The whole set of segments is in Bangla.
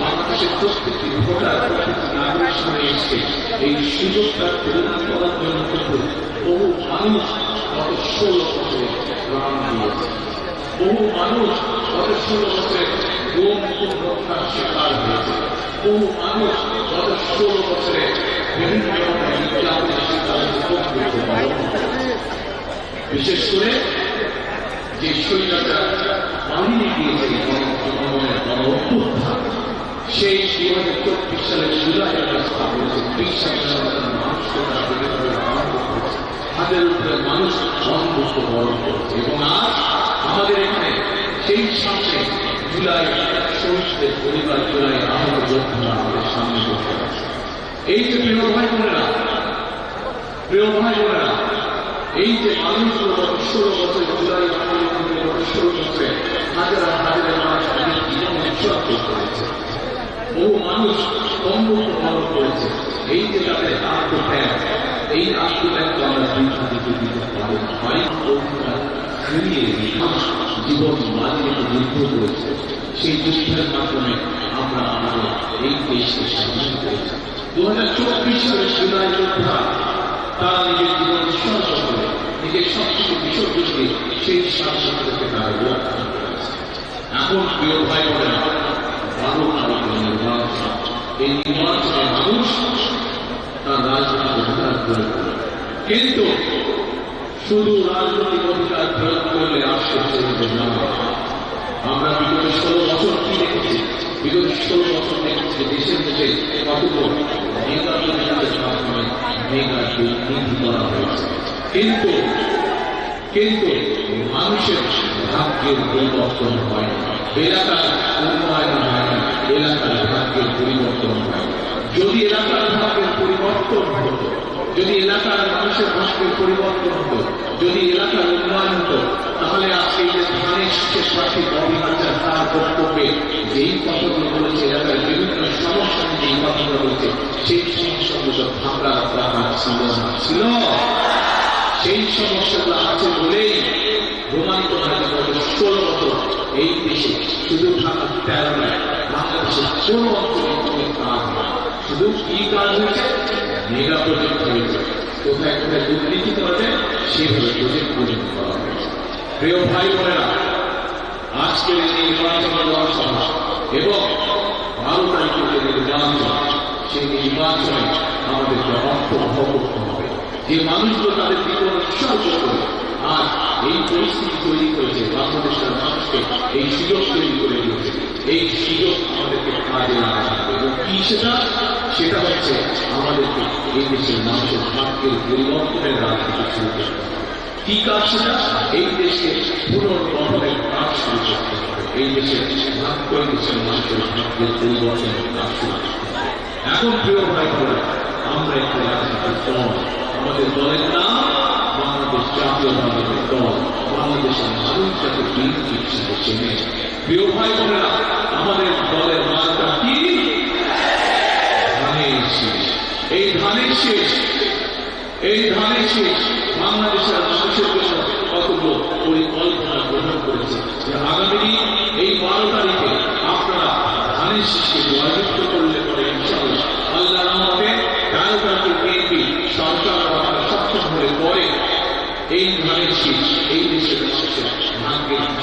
বাংলাদেশের প্রত্যেকটি ভোটার প্রত্যেকটি নাগরিক সামনে এসছে এই সুযোগটা পূরণ করার জন্য কিন্তু বহু মানুষ গত ষোলো বছরে প্রাণ দিয়েছে বহু মানুষ গত ষোলো বছরে গুম হত্যার শিকার হয়েছে বহু মানুষ বিশেষ করে যে সৈন্যরা মানুষ আমাদের এখানে জুলাই শহীদদের পরিবার জুলাই আহত আমাদের সামনে এই যে প্রিয় ভাই বোনেরা প্রিয় ভাই বোনেরা এই যে মানুষগুলো ষোলো বছর জুলাই ষোলো বছরে হাজার হাজার মানুষ তাদের জীবন উৎসর্গ করেছে বহু মানুষ সম্মুখ পালন করেছে এই যে তাদের আত্মত্যাগ এই আত্মত্যাগকে আমরা দুইটা দিতে পারি হয় ফিরিয়ে জীবন বাজি যুদ্ধ করেছে সেই যুদ্ধের মাধ্যমে আমরা আমাদের এই দেশকে স্বাধীন করেছি দু হাজার চব্বিশ সালের জুলাই যোদ্ধা তারা নিজের জীবন উৎসর্গ করে নিজের সবকিছু বিসর্জন দিয়ে সেই স্বাধীনতাকে তারা রক্ষা করেছে এখন প্রিয় ভাই নির্বাচনে মানুষ তার রাজনৈতিক অধিকার প্রয়োগ করে কিন্তু শুধু রাজনৈতিক অধিকার প্রয়োগ করলে না আমরা বিগত ষোলো বছর কি দেখেছি? বিগত ষোলো বছর দেখেছি দেশের মধ্যে কিন্তু কিন্তু মানুষের ভাগ্যের পরিবর্তন হয় এলাকার উন্নয়ন হয় না এলাকার ভাগ্যের পরিবর্তন হয়, যদি এলাকার ভাগ্যের পরিবর্তন হতো যদি এলাকার মানুষের ভাগ্যের পরিবর্তন হতো যদি এলাকার উন্নয়ন হতো তাহলে আজকে যে ধানের শীতের প্রার্থী ববি তার বক্তব্যে যেই কথাগুলো বলেছে এলাকার বিভিন্ন সমস্যা যেই কথাগুলো বলছে সেই সমস্যাগুলো ছিল না ছিল সেই সমস্যাগুলো আছে বলেই হয় যে গত ষোলো বছর এই দেশে শুধু ঢাকা তেরো নয় বাংলাদেশের কোন অঞ্চলে কাজ হয়। শুধু কি কাজ হয়েছে? মেগা প্রজেক্ট হয়েছে। কোথায় কোথায় দুর্নীতি করেছে সেভাবে প্রজেক্ট পরিণত করা হয়েছে প্রিয় ভাই বোনেরা আজকের এই নির্বাচন সভা এবং বারো তারিখের যে নির্বাচন, সেই নির্বাচনে আমাদেরকে অর্থবহ করতে হবে। যে মানুষগুলো তাদের জীবন উৎসর্গ করে, আজ এই পরিস্থিতি তৈরি করেছে বাংলাদেশের মানুষকে এই সুযোগ তৈরি করে দিয়েছে। এই সুযোগ আমাদেরকে কাজে লাগাতে এবং কি সেটা? সেটা হচ্ছে আমাদেরকে এই দেশের মানুষের ভাগ্যের পরিবর্তনের রাজনীতি শুরু করতে হবে। কি কাজ সেটা? এই দেশকে পুনর্গঠনের কাজ শুরু করতে হবে। এই দেশের ভাগ্য, এই দেশের মানুষের ভাগ্যের পরিবর্তনের কাজ শুরু করতে হবে। এখন প্রিয় ভাই আমরা একটি রাজনৈতিক দল। আমাদের দলের নাম জাতীয়তাবাদী দল বাংলাদেশের চেনে প্রিয় ভাই বোনেরা আমাদের দলের মার্কা কি এই ধানের শীষ এই ধানের শীষ বাংলাদেশের মানুষের জন্য কতগুলো পরিকল্পনা গ্রহণ করেছে আগামী এই বারো তারিখে আপনারা ধানের শীষকে জয়যুক্ত করলে পরে ইনশাআল্লাহ আল্লাহ রহমতে তেরো তারিখে বিএনপি সরকার আপনারা সক্ষম হলে পরে এই ধানের শীষ এই দেশের মানুষের ভাগ্যের কিছু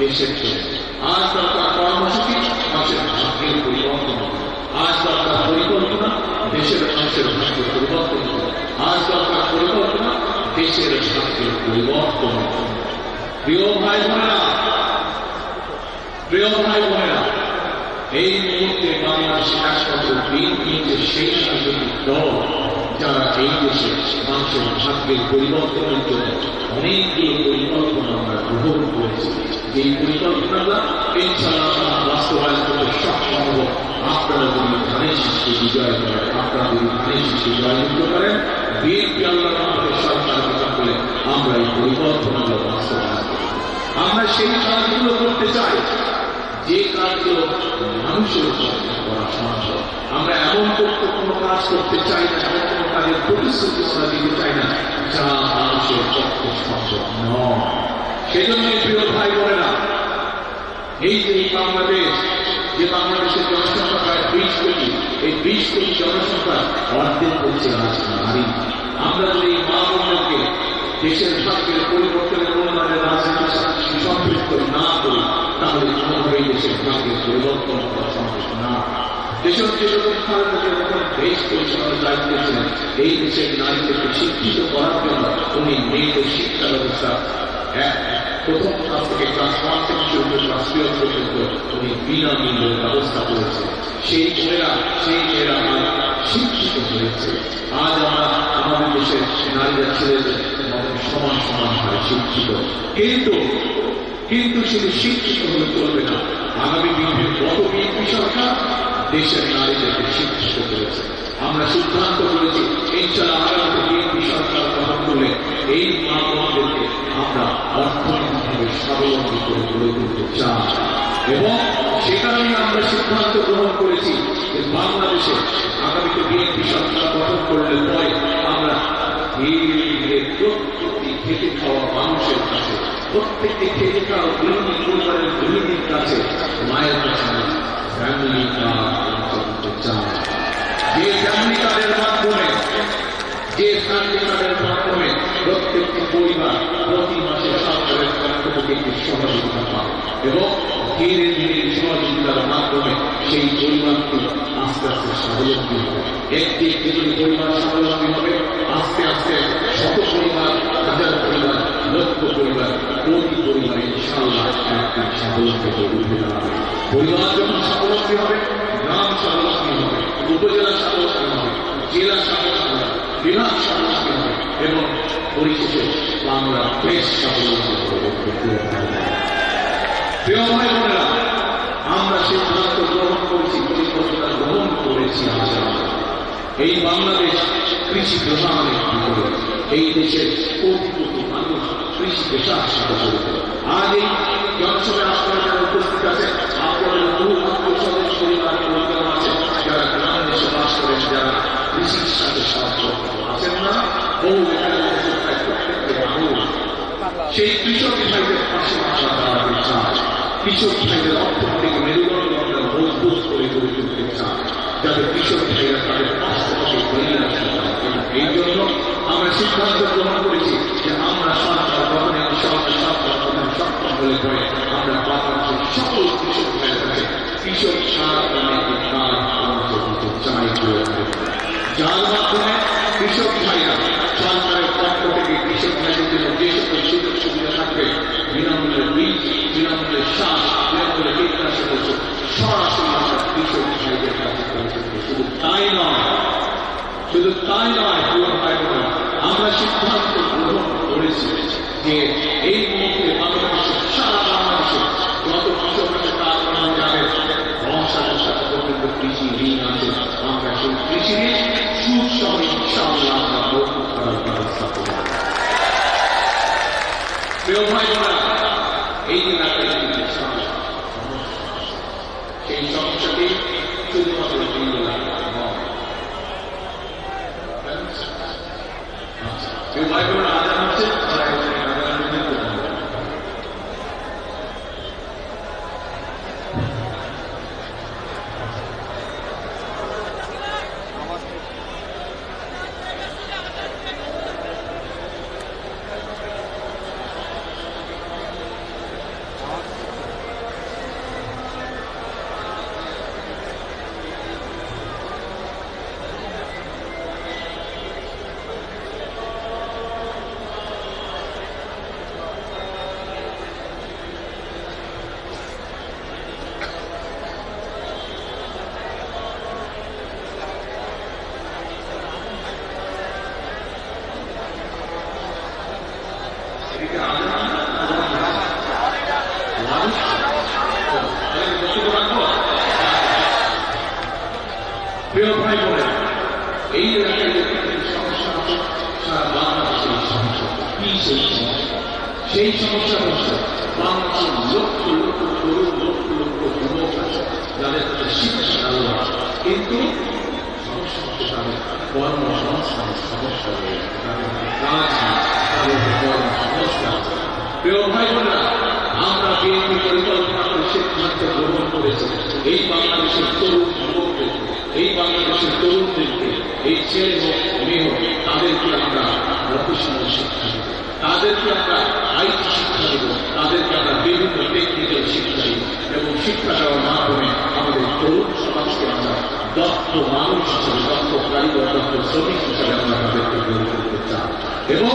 দেশের জন্য। আজ দরকার কর্মসূচি মানুষের ভাগ্যের পরিবর্তন হবে। আজ দরকার পরিকল্পনা দেশের মানুষের ভাগ্যের পরিবর্তন হবে। আজ দরকার পরিকল্পনা দেশের ভাগ্যের পরিবর্তন হবে। প্রিয় ভাই বোনেরা প্রিয় ভাই বোনেরা এই মুহূর্তে বাংলাদেশে একমাত্র বিএনপি যে সেই রাজনৈতিক দল যারা এই দেশে মানুষের ভাগ্যের পরিবর্তনের জন্য অনেকগুলো পরিকল্পনা আমরা গ্রহণ করেছি। যে পরিকল্পনাগুলো ইনশাআল্লাহ বাস্তবায়ন করতে সক্ষম আপনারা যদি ধানের শীষকে বিজয় করেন, আপনারা যদি ধানের শীষকে জয়যুক্ত করেন বিএনপি, আল্লাহ আমাদের সরকার বিচার করে আমরা এই পরিকল্পনাগুলো বাস্তবায়ন করব। আমরা সেই কাজগুলো করতে চাই। যে কাজগুলো মানুষের করা সম্ভব। আমরা এমন করতে কোনো কাজ করতে চাই না, এমন কোনো কাজের প্রতিশ্রুতি আমরা দিতে চাই না, যা মানুষের পক্ষে সম্ভব নয়। সেজন্য প্রিয় ভাই বোনেরা, এই যে বাংলাদেশ, যে বাংলাদেশের জনসংখ্যা প্রায় বিশ কোটি এই বিশ কোটি জনসংখ্যা অর্ধেক হচ্ছে আজ নারী। আমরা যদি এই মা বোনদেরকে দেশের ভাগ্যের পরিবর্তনের উন্নয়নের রাজনীতির সম্পৃক্ত না করি দেশ পরিচালনার দায়িত্ব এই দেশের নারীদেরকে শিক্ষিত করার উনি মেয়েদের শিক্ষা ব্যবস্থা প্রথম থেকে ক্লাস ওয়ান থেকে ব্যবস্থা করেছে সেই ছেলেরা সেই মেয়েরা আজ শিক্ষিত হয়েছে আজ আমরা আমাদের দেশের নারীরা ছেলেদের সমান সমান হয় শিক্ষিত কিন্তু কিন্তু শুধু শিক্ষিত হলে চলবে না। আগামী দিনে গত বিএনপি সরকার দেশের নারীদেরকে শিক্ষিত করেছে। আমরা সিদ্ধান্ত করেছি ইনশাল্লাহ আগামী বিএনপি সরকার গঠন করলে এই মা আমরা অর্থনৈতিকভাবে স্বাবলম্বী করে গড়ে তুলতে চাই। এবং সে কারণে আমরা সিদ্ধান্ত গ্রহণ করেছি যে বাংলাদেশে আগামীতে বিএনপি সরকার গঠন করলে পরে আমরা ধীরে ধীরে প্রত্যেকটি খেতে খাওয়া মানুষের কাছে প্রত্যেকটি খেতে খাওয়া গৃহিণী পরিবারের গৃহিণীর কাছে মায়ের কাছে ফ্যামিলি যে ফ্যামিলি কার্ডের পরিবার প্রতি মাসে সরকারের থেকে সহযোগিতা পাবে এবং ধীরে ধীরে সহযোগিতার মাধ্যমে সেই পরিবারটি আস্তে আস্তে স্বাবলম্বী হবে একটি একটি করে পরিবার স্বাবলম্বী হবে আস্তে আস্তে শত পরিবার হাজার পরিবার লক্ষ পরিবার কোটি পরিবার ইনশাআল্লাহ একটি স্বাবলম্বী দাঁড়াবে পরিবার যখন স্বাবলম্বী হবে গ্রাম স্বাবলম্বী হবে উপজেলা স্বাবলম্বী হবে জেলা স্বাবলম্বী হবে বিভাগ স্বাবলম্বী হবে এবং পরিশেষে বাংলা দেশ স্বাবলম্বী হবে প্রিয় ভাই বোনেরা আমরা সিদ্ধান্ত গ্রহণ করেছি, পরিকল্পনা গ্রহণ করেছি আমরা। এই বাংলাদেশ কৃষি প্রধান। এই দেশের কোটি কোটি মানুষ কৃষি পেশার সাথে জড়িত আজ এই জনসভায় আপনারা যারা উপস্থিত আছেন, আপনাদের বহু আত্মীয় পরিবার পরিজন আছে, যারা গ্রাম দেশে সেই কৃষক ভাইদের পাশে দাঁড়াতে চাই কৃষক ভাইদের অর্থনৈতিক মেরুদণ্ড আমরা মজবুত করে গড়ে তুলতে চাই যাতে কৃষক ভাইরা তাদের কষ্ট থেকে বেরিয়ে আসতে এই জন্য আমরা সিদ্ধান্ত গ্রহণ করেছি যে আমরা সরকার গঠনে সরকার সরকার প্রধান সক্ষম হলে পরে আমরা বাংলাদেশের সকল কৃষক ভাইয়ের কাছে কৃষক সার চাই করে যার মাধ্যমে কৃষক ভাইরা সরকারের পক্ষ থেকে কৃষক ভাইদের জন্য যে সকল সুযোগ সুবিধা থাকবে বিনামূল্যে বীজ বিনামূল্যে সার বিনামূল্যে কীটনাশক ওষুধ সরাসরি আমরা কৃষক ভাইদের কাছে পৌঁছে দেব। শুধু তাই নয় শুধু তাই নয় প্রিয় ভাই বোনেরা, আমরা সিদ্ধান্ত গ্রহণ করেছি যে এই মুহূর্তে বাংলাদেশে সারা বাংলাদেশে যত কৃষক আছে তার নাম যাবে বংশালের সাথে পর্যন্ত কৃষি ঋণ আছে আমরা সেই কৃষি ঋণ সুদ সহ ইনশাআল্লাহ আমরা মৌকুব করার ব্যবস্থা করব প্রিয় ভাই বোনেরা, এই যে এলাকায় একটি সমস্যা, সেই সমস্যাটি শুধুমাত্র এই সমস্যা হচ্ছে বাংলাদেশের লক্ষ লক্ষ তরুণ লক্ষ লক্ষ যুবক আছে যাদের কাছে শিক্ষা আছে কিন্তু সমস্যা হচ্ছে তাদের কর্মসংস্থানের সমস্যা রয়েছে তাদের কাজ তাদের কর্মসংস্থান। প্রিয় ভাই বোনেরা তাদেরকে আমরা আইটি শিক্ষা দেব তাদেরকে বিভিন্ন শিক্ষা এবং শিক্ষা দেওয়ার মাধ্যমে আমাদের তরুণ সমাজকে আমরা দক্ষ মানুষ হিসেবে দক্ষ কারিগর দক্ষ শ্রমিক হিসেবে আমরা তাদেরকে গড়ে তুলতে চাই এবং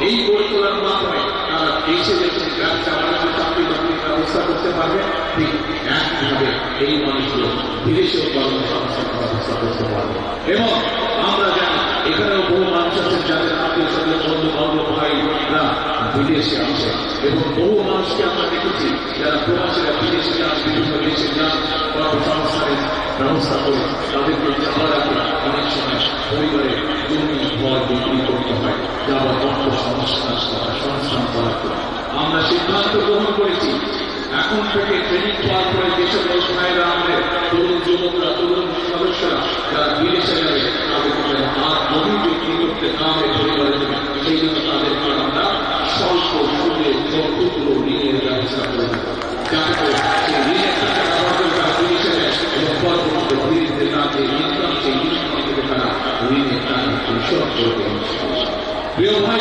এই গড়ে তোলার মাধ্যমে তারা দেশে দেশে ব্যবসা বাণিজ্য চাকরি বাকরির ব্যবস্থা করতে পারবে ঠিক একইভাবে এই মানুষগুলো বিদেশেও কর্মসংস্থান ব্যবস্থা করতে পারবে এবং আমরা এখানেও বহু মানুষ আছেন যাদের আত্মীয় স্বজন বন্ধু বান্ধব ভাইরা বিদেশে আছে। এবং বহু মানুষকে আমরা দেখেছি যারা প্রবাসীরা বিদেশে যান, বিভিন্ন দেশে যান কর্মসংস্থানের ব্যবস্থা করে তাদেরকে যাওয়ার আগে অনেক সময় পরিবারে জমি ঘর বিক্রি করতে হয়। যাওয়ার অর্থ সংস্থান সংস্থান করার আমরা সিদ্ধান্ত গ্রহণ করেছি এখন থেকে ট্রেনিং পাওয়ার পরে যেসব ভাইরা আমাদের তরুণ যুবকরা তরুণ সদস্যরা যারা বিদেশে যাবে যেন আর জমি বিক্রি করতে পরিবারের সেই জন্য তাদেরকে আমরা স্বল্প সুদে যতগুলো ঋণের ব্যবস্থা করে তারা তাদের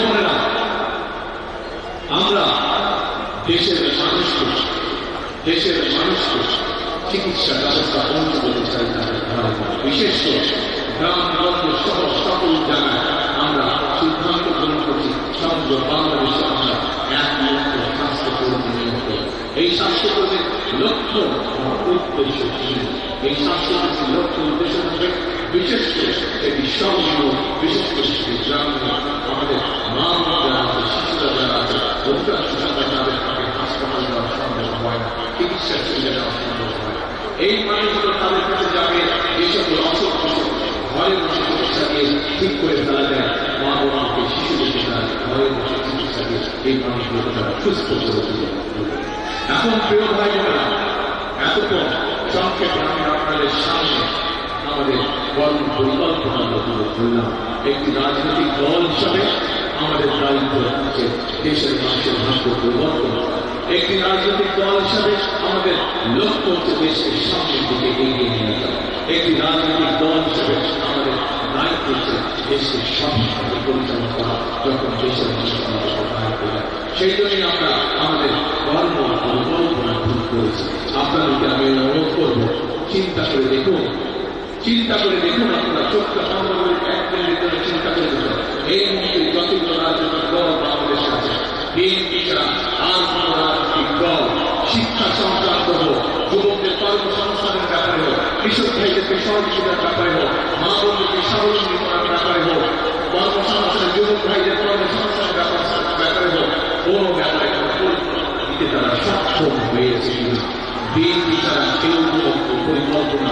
তারা আমরা দেশের মানুষকে দেশের মানুষকে চিকিৎসা ব্যবস্থা পৌঁছে দিতে চাই। বিশেষ করে গ্রামগঞ্জ সহ সকল জায়গায় আমরা সিদ্ধান্ত গ্রহণ করছি সমগ্র বাংলাদেশে আমরা এক লক্ষ স্বাস্থ্যকর্মী নিয়োগ করব। এই স্বাস্থ্যকর্মীর লক্ষ্য উদ্দেশ্য কি এই স্বাস্থ্যকর্মীর লক্ষ্য উদ্দেশ্য হবে বিশেষ করে এটি সঙ্গীয় বিশেষ করে সেটি গ্রামীণ আমাদের মা যারা আছে, শিশুরা যারা আছে, অধিকাংশ সময় তাদের পক্ষে হাসপাতাল যাওয়া সম্ভব হয় না চিকিৎসা সুবিধা দেওয়া এই মানুষগুলো তাদের কাছে যাবে যে অসুখ ঘরে বসে চিকিৎসা দিয়ে ঠিক করে ফেলা যায়, মা বাবাকে শিশুদেরকে তারা বসে চিকিৎসা দিয়ে এই মানুষগুলোকে তারা সুস্থ করে তুলে এখন প্রিয় ভাই এতক্ষণ সংক্ষেপে আমি আপনাদের সামনে আমাদের কর্ম পরিকল্পনা তুলে ধরলাম একটি রাজনৈতিক দল হিসাবে আমাদের দায়িত্ব হচ্ছে দেশের মানুষের ভাগ্য পরিবর্তন। একটি রাজনৈতিক দল হিসাবে আমাদের লক্ষ্য হচ্ছে দেশকে সামনের দিকে এগিয়ে নিয়ে যাওয়া। একটি রাজনৈতিক দল হিসাবে আমাদের দায়িত্ব হচ্ছে দেশকে সঠিকভাবে পরিচালনা করা, যখন দেশের মানুষ আমাদের সহায় করে সেই জন্যই আমরা আমাদের কর্ম পরিকল্পনা ঠিক করেছি। আপনাদেরকে আমি অনুরোধ করব, চিন্তা করে দেখুন চিন্তা করে দেখুন আপনারা বন্ধ করে এক মিনিট করে চিন্তা করে দেখুন। এই মুহূর্তে যতগুলো রাজনৈতিক দল বাংলাদেশে আছে, বিএনপি ছাড়া আর কোন রাজনৈতিক দল শিক্ষা সংক্রান্ত হোক, যুবকদের কর্মসংস্থানের ব্যাপারে হোক, কৃষক ভাইদেরকে সহযোগিতার ব্যাপারে হোক, মা বোনদেরকে স্বাবলম্বী করার ব্যাপারে হোক, কর্মসংস্থানের যুবক ভাইদের কর্মসংস্থানের ব্যাপার হোক কোন ব্যাপারে কোনো পরিকল্পনা দিতে তারা সক্ষম হয়েছে কিনা? বিএনপি ছাড়া কেউ কোনো পরিকল্পনা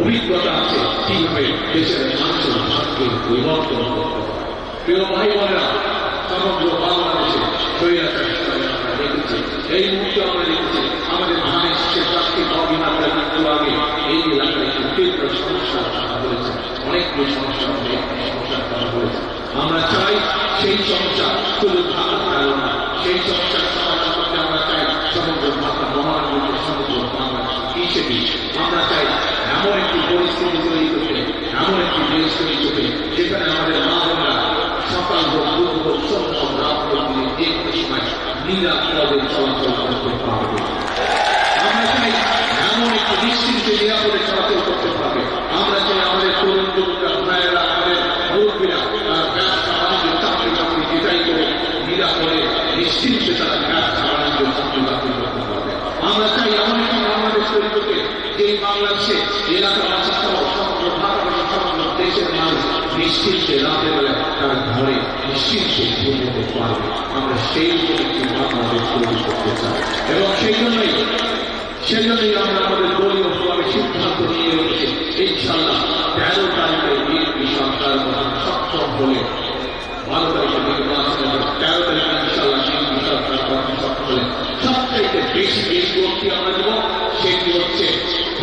অভিজ্ঞতা আছে, কীভাবে দেশের মানুষের ভাগ্যের পরিবর্তন করতে প্রিয় ভাই বোনেরা, সমগ্র বাংলাদেশে দেখেছি এই মুহূর্তে আমরা দেখেছি আমাদের ধানের শীষের চারটি অবিমাত্রা মৃত্যু আগে এই এলাকায় একটি তীব্র সমস্যার কথা বলেছে অনেকগুলো সমস্যা অনেক সমস্যার কথা বলেছে আমরা চাই সেই সমস্যা শুধু ঢাকা গেল না। সেই সমস্যার সমাধান করতে আমরা চাই সমগ্র ঢাকা মহানগরীকে সমগ্র বাংলাদেশ হিসেবে। আমরা চাই এমন একটি পরিস্থিতি তৈরি করবে এমন একটি দেশ তৈরি করবে যেখানে আমাদের মা বোনরা সকাল হোক দুপুর হোক সন্ধ্যা হোক রাত হোক দিনে যে কোনো সময় নিরাপদে চলাচল করতে পারবে আমরা চাই এমন একটি নিশ্চিন্তে নিরাপদে চলাচল করতে পারবে আমরা চাই আমাদের তরুণ তরুণরা ভাইয়েরা আমাদের মুরব্বীরা তার ব্যবসা বাণিজ্য চাকরি বাকরি যেটাই করে নিরাপদে নিশ্চিন্তে তারা ব্যবসা বাণিজ্য চাকরি বাকরি করতে পারবে আমরা চাই এমন একটি বাংলাদেশ তৈরি করতে যেই হলে সবচাইতে বেশি শক্তি আমরা দেব সেটি হচ্ছে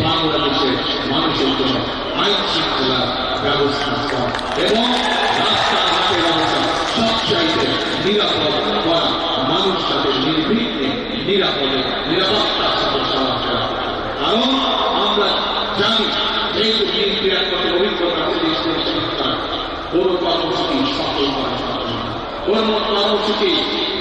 বাংলাদেশের মানুষের জন্য আইন শৃঙ্খলা ব্যবস্থা করা এবং রাস্তাঘাটের ব্যবস্থা সবচাইতে নিরাপদ করা মানুষ যাতে নির্বিঘ্নে নিরাপদে নিরাপত্তার সাথে চলাফেরা করে। কারণ আমরা জানি যেহেতু বিএনপির একমাত্র অভিজ্ঞতা আছে দেশ পরিচালনা কোনো কর্মসূচি সফল করা সম্ভব না কোনো কর্মসূচি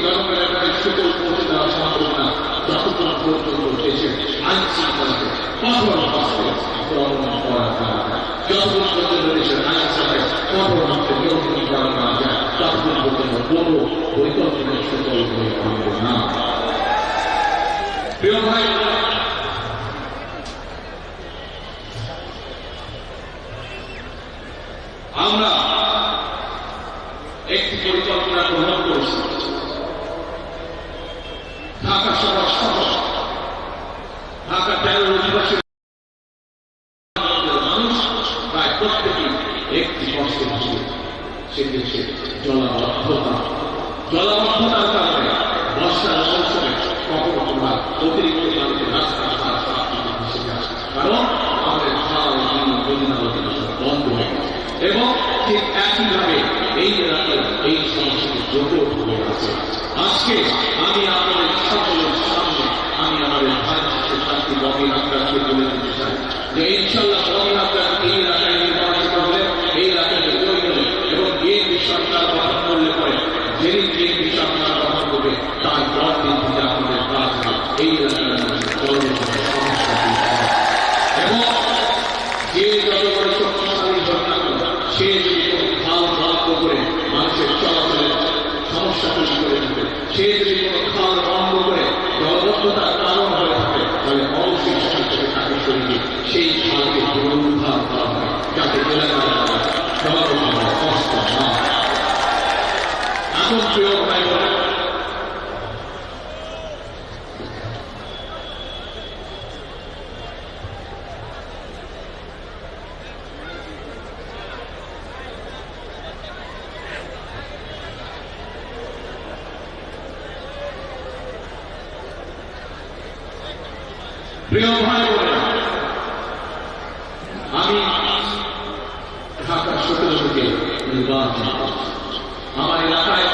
জনগণের কাছে সুযোগ পৌঁছে দেওয়া সম্ভব না যতক্ষণ পর্যন্ত দেশের আইন শৃঙ্খলাকে কঠোর হস্তে গ্রহণ করা যায় যতক্ষণ পর্যন্ত দেশের আমরা একটি পরিকল্পনা গ্রহণ করেছি। ঢাকা শহর সহ ঢাকা তেরো অধিবাসী মানুষ প্রায় প্রত্যেকেই একটি কষ্ট ছিল সেটি হচ্ছে জলাবদ্ধতা জলাবদ্ধতার কারণে বর্ষার মৌসুমে কখনো তোমরা অতিরিক্ত পানিতে রাস্তা ভেসে যায় কারণ আমাদের খাল বিল নদী নদী বন্ধ হয়ে গেছে এবং ঠিক একইভাবে এই এলাকায় এই সমস্ত যোগ্য হয়ে আছে। আজকে আমি আপনাদের সকলের সামনে, আমি আমাদের ভারতবর্ষের শান্তি ববি আপনাকে বলে দিতে চাই যে ইনশাল্লাহ আপনার এই এলাকায় নির্বাচিত হলে এই এলাকায় জয়ী হলে এবং বিএনপি সরকার গঠন করলে পরে যেদিন বিএনপি সরকার গঠন করবে তার পর দিন থেকে আপনাদের কাজ হবে এই এলাকার মানুষের জনগণের সমস্যা দূর করা। এবং যে যত বড় শক্তিশালী হোক না কেন, সে যদি কোনো খাল বন্ধ করে মানুষের চলাচলের সমস্যা তৈরি করে থাকে সে যদি কোনো খাল বন্ধ করে জলবদ্ধতার কারণ হয়ে থাকে তাহলে অবশ্যই সেখান থেকে তাকে সরিয়ে সেই খালকে পুনরুদ্ধার করা হয় যাতে এলাকার জলবদ্ধতার কষ্ট না হয়। এখন প্রিয় ভাই বোনেরা, প্রিয় ভাই বোনেরা, আমি ঢাকা সতেরো থেকে নির্বাচন করছি। আমার এলাকায়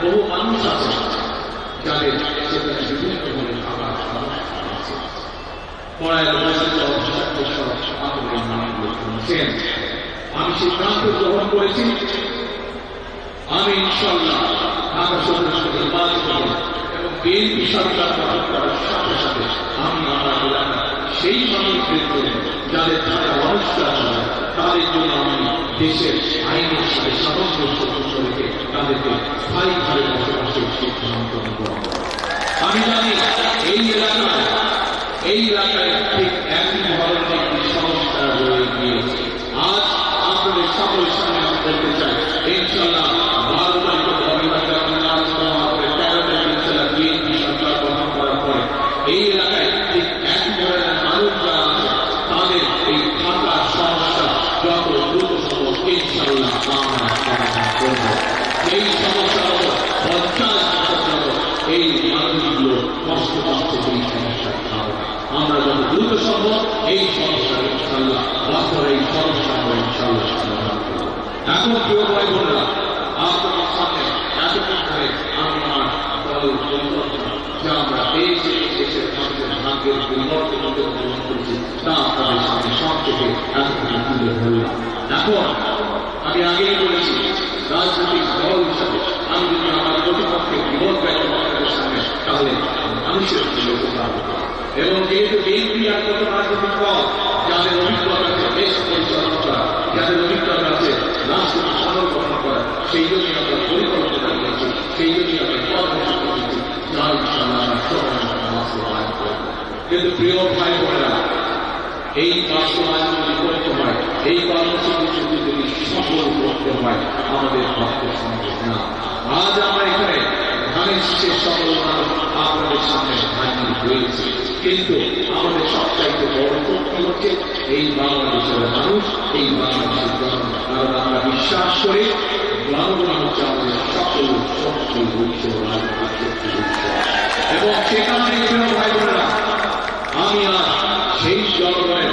বহু মানুষ আছে যাদের সেখানে বিভিন্ন ধরনের খাবার সমস্যা আছে পড়ায় রয়েছে আপনাদের নামগুলো শুনছেন আমি সিদ্ধান্ত গ্রহণ করেছি। আমি ইনশাল্লাহ এবং বিএনপি সরকার গঠন করার সাথে সাথে আমি আমার এলাকা সেই মানুষদের জন্য যাদের তাদের জন্য আমি দেশের আইনের সাথে তাদেরকে স্থায়ীভাবে বসবাসের সিদ্ধান্ত আমি জানি এই এলাকায় এই এলাকায় ঠিক একই ধরনের একটি সমস্যা হয়ে গিয়েছে। আজ আপনাদের সকলের সামনে আমি বলতে চাই ইনশাল্লাহ করার পরে এই এলাকায় ঠিক একই ধরনের মানুষ যারা আছে তাদের এই থাকার সমস্যা যত দ্রুত সম্ভব ইনশাল্লাহ আমরা সমাধান করব এই সমস্যা হলো পঞ্চাশ বছর যাবৎ এই মানুষগুলো কষ্ট পাচ্ছে এই সমস্যার কারণে আমরা যত দ্রুত সম্ভব এই সমস্যা ইনশাল্লাহ বছর এই সমস্যা আমরা ইনশাল্লাহ সমাধান করব এখন প্রিয় ভাই বোনেরা আপনাদের সামনে এতক্ষণ ধরে আমি আমার দলের পরিকল্পনা যা আমরা পেয়েছি দেশের মানুষের ভাগ্যের পরিবর্তন গ্রহণ করেছি তা আপনাদের সামনে সব থেকে এতক্ষণ তুলে ধরলাম এখন আমি আগেই বলেছি রাজনৈতিক দল হিসাবে আমি যদি আমার প্রতিপক্ষের বিরোধ ব্যক্ত আপনাদের সামনে তাহলে মানুষের জন্য উপকার এবং যেহেতু বিএনপি কত রাজনৈতিক দল যাদের অভিজ্ঞতা আছে দেশ পরিচালনা করা যাদের অভিজ্ঞতা আছে রাষ্ট্র সংগঠন করা সেই জন্যই আমরা পরিকল্পনা করেছি সেই জন্যই আমরা পরামর্শ করেছি যা ইনশাআল্লাহ আমরা সবাই কিন্তু প্রিয় ভাই বোনেরা এই বাস্তবায়ন করতে হয় এই কর্মসূচি যদি সফল করতে হয় আমাদের ভক্ত সম্ভব না। আজ আমরা এখানে ধানের শীষের মানুষ আপনাদের সামনে হাজির হয়েছে কিন্তু আমাদের সবচাইতে বড় শক্তি হচ্ছে এই বাংলাদেশের মানুষ, এই বাংলাদেশের জনগণ। কারণ আমরা বিশ্বাস করি, জনগণ হচ্ছে আমাদের সকল শক্তি উৎস রাজনৈতিক শক্তি উৎস এবং কারণে প্রিয় ভাই বোনেরা আমি আজ সেই জনগণের